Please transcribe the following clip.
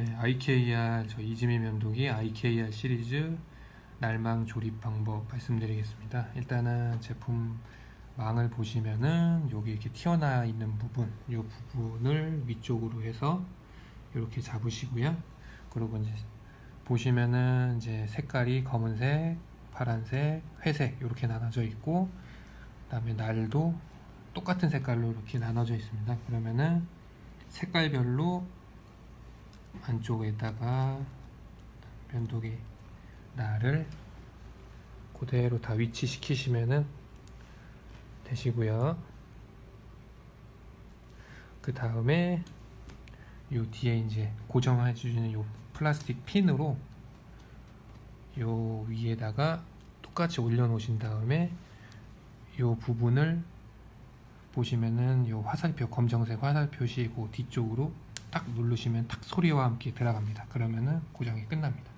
네, IKR 저 이지미 면도기 IKR 시리즈 날망 조립 방법 말씀드리겠습니다. 일단은 제품 망을 보시면은 여기 이렇게 튀어나와 있는 부분, 이 부분을 위쪽으로 해서 이렇게 잡으시고요. 그리고 이제 보시면은 이제 색깔이 검은색, 파란색, 회색 이렇게 나눠져 있고, 그다음에 날도 똑같은 색깔로 이렇게 나눠져 있습니다. 그러면은 색깔별로 안쪽에다가 면도기 날을 그대로 다 위치시키시면은 되시고요. 그 다음에 요 뒤에 이제 고정해 주시는 요 플라스틱 핀으로 요 위에다가 똑같이 올려 놓으신 다음에 요 부분을 보시면은 요 화살표 검정색 화살표시 그 뒤쪽으로 딱 누르시면 탁 소리와 함께 들어갑니다. 그러면은 고정이 끝납니다.